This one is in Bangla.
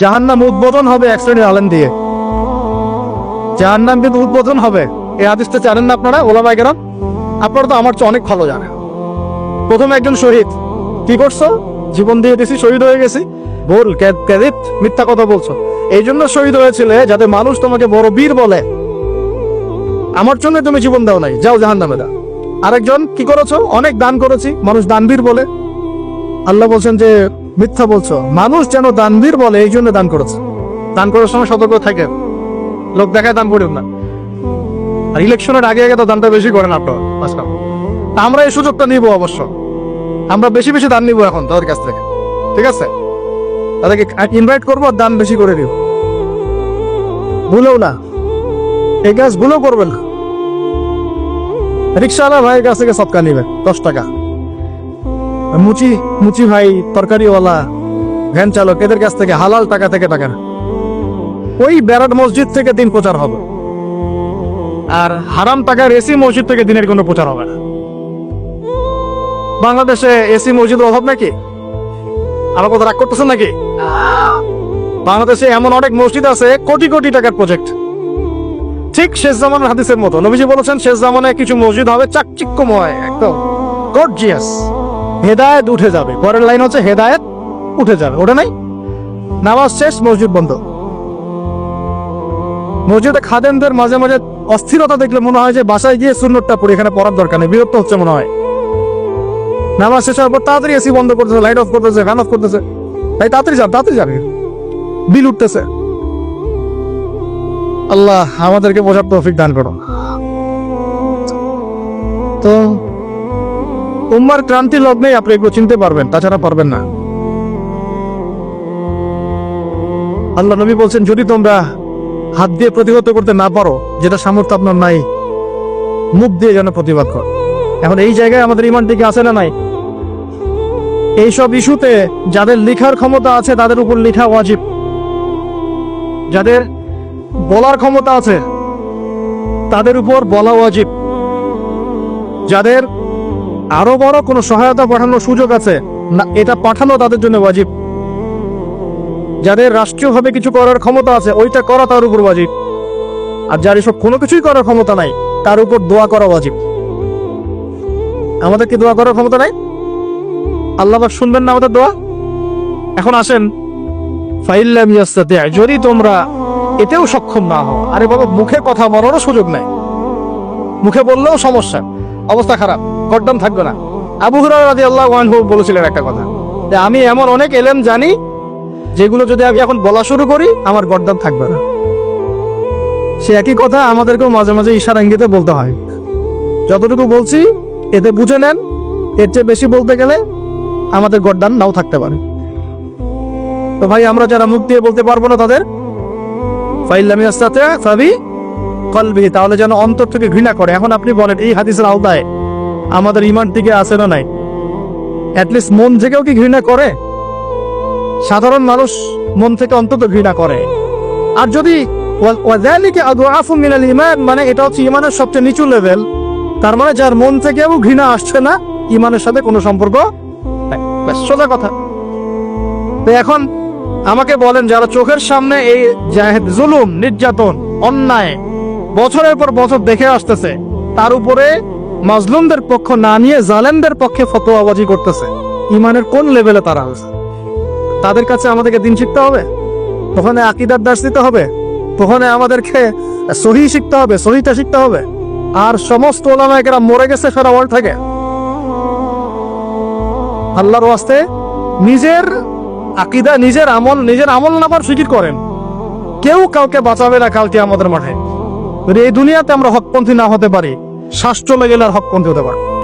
জাহান্নাম উদ্বোধন হবে এক শ্রেণির আলেম দিয়ে। জাহান্নাম কিন্তু উদ্বোধন হবে। এই হাদিসটা জানেন না আপনারা ওলামাই কেরাম আপনারা তো আমার চেয়ে অনেক ভালো জানেন। প্রথমে একজন শহীদ। কি করছ? জীবন দিয়ে দিছি, শহীদ হয়ে গেছি। বল ক্যাদিত মিথ্যা কথা বলছো। এই জন্য শহীদ হয়েছিলে যাতে মানুষ তোমাকে বড় বীর বলে। আমার জন্য তুমি জীবন দাও নাই, যাও জাহান নামে দা আরেকজন কি করেছ? অনেক দান করেছি, মানুষ দানবীর বলে। আল্লাহ বলছেন যে মিথ্যা বলছো। মানুষ যেন দানবীর বলে, এই জন্য দান করেছে। দান করার সময় সতর্ক থাকে। লোক দেখায় দান করিও না। আর ইলেকশনের আগে আগে তো দানটা বেশি করেন আপনার আজকাল আমরা এই সুযোগটা নিব অবশ্য। আমরা বেশি বেশি দান নিব এখন তাদের কাছ থেকে। ঠিক আছে? তাদেরকে ইনভাইট করব দান বেশি করে দিব ভুলেও না। এই কাজ ভুলেও করবেন রিক্সাওয়ালা ভাইয়ের কাছ থেকে সৎকা নিবে, দশ টাকা। মুচি মুচি ভাই, তরকারিওয়ালা। ভ্যান চালক, এদের কাছ থেকে হালাল টাকা থেকে টাকা ওই ব্যারাট মসজিদ থেকে দিন প্রচার হবে। আর হারাম টাকার এসি মসজিদ থেকে দিনের কোনো প্রচার হবে না। বাংলাদেশে এসি মসজিদের অভাব নাকি? আমার কথা রাগ করতেছেন নাকি? বাংলাদেশে এমন অনেক মসজিদ আছে, কোটি কোটি টাকার প্রজেক্ট ঠিক শেষ জামানের হাদিসের মতো। নবীজি বলেছেন, শেষ জামানায় কিছু মসজিদ হবে চাকচিক্যময়, একদম গর্জিয়াস হেদায়েত উঠে যাবে। পরের লাইন হচ্ছে হেদায়েত উঠে যাবে। ওটা নাই? নামাজ শেষ, মসজিদ বন্ধ। মসজিদে খাদেমদের মাঝে মাঝে অস্থিরতা দেখলে মনে হয় যে বাসায় গিয়ে সুন্নতটা পড়ে, এখানে পড়ার দরকার নেই। বিরক্ত হচ্ছে মনে হয়। নামাজ শেষ হওয়ার পর তাড়াতাড়ি এসি বন্ধ করতেছে লাইট অফ করতেছে ফ্যান অফ করতেছে। ভাই, তাড়াতাড়ি যান, তাড়াতাড়ি যাবে বিল উঠতেছে। আল্লাহ, আমাদেরকে বোঝার তৌফিক দান করো উম্মার ক্রান্তি লগ্নেই আপনি এগুলো চিনতে পারবেন, তাছাড়া পারবেন না। আল্লাহ নবী বলছেন, যদি তোমরা হাত দিয়ে প্রতিহত করতে না পারো, যেটা সামর্থ্য আপনার নাই, মুখ দিয়ে যেন প্রতিবাদ কর। এখন এই জায়গায় আমাদের ইমান টিকে আছে না নাই? এইসব ইস্যুতে যাদের লিখার ক্ষমতা আছে, তাদের উপর লিখা ওয়াজিব। যাদের বলার ক্ষমতা আছে, তাদের উপর বলা ওয়াজিব। যাদের আরও বড় কোনো সহায়তা পাঠানোর সুযোগ আছে? না, এটা পাঠানো তাদের জন্য ওয়াজিব। যাদের রাষ্ট্রীয়ভাবে কিছু করার ক্ষমতা আছে, ওইটা করা তার উপর ওয়াজিব। আর যার এসব কোনো কিছুই করার ক্ষমতা নাই, তার উপর দোয়া করা ওয়াজিব। আমাদের কি দোয়া করার ক্ষমতা নাই? আল্লাহ শুনবেন না আমাদের দোয়া? এখন আসেন। যদি তোমরা এতেও সক্ষম না হও, আরে বাবা, মুখে কথা বলারও সুযোগ নাই। মুখে বললেও সমস্যা, অবস্থা খারাপ। গড্ডাম থাকবে না। আবু হুরায়রা আল্লাহ আনহু বলেছিলেন একটা কথা, যে আমি এমন অনেক এলেম জানি, যেগুলো যদি আমি এখন বলা শুরু করি, আমার গড্ডাম থাকবে না। সে একই কথা আমাদেরকেও মাঝে মাঝে ইশারা ইঙ্গিতে বলতে হয়। যতটুকু বলছি, এতে বুঝে নেন, এর চেয়ে বেশি বলতে গেলে আমাদের গড্ডান নাও থাকতে পারে। তো ভাই, আমরা যারা মুখ দিয়ে বলতে পারব না তাদের, ফাইল্লামি আস্তাতে ফাবি কলবি, তাহলে যেন অন্তর থেকে ঘৃণা করে। এখন আপনি বলেন, এই হাদিসের আওতায় আমাদের ইমান থেকে আছে না নাই? অ্যাটলিস্ট মন থেকেও কি ঘৃণা করে? সাধারণ মানুষ মন থেকে অন্তত ঘৃণা করে। আর যদি মানে এটা হচ্ছে ইমানের সবচেয়ে নিচু লেভেল তার মানে যার মন থেকেও ঘৃণা আসছে না ইমানের সাথে কোনো সম্পর্ক সোজা কথা। তো এখন আমাকে বলেন, যারা চোখের সামনে এই জুলুম, নির্যাতন, অন্যায়, বছরের পর বছর দেখে আসতেছে, তার উপরে মাজলুমদের পক্ষ না নিয়ে জালেমদের পক্ষে ফতোয়াবাজি করতেছে। ইমানের কোন লেভেলে তারা আছে তাদের কাছে আমাদেরকে দিন শিখতে হবে? ওখানে আকিদার দাস দিতে হবে? ওখানে আমাদেরকে সহি শিখতে হবে সহিটা শিখতে হবে? আর সমস্ত ওলামায়কেরা মরে গেছে সারা ওয়ার্ল্ড থেকে। আল্লাহর ওয়াস্তে নিজের আকিদা, নিজের আমল নিজের আমল নামার ফিকির করেন। কেউ কাউকে বাঁচাবে না কালকে আমাদের মাঠে। এই দুনিয়াতে আমরা হকপন্থী না হতে পারি শ্বাস লেগেলার হক হকপন্থী হতে পারে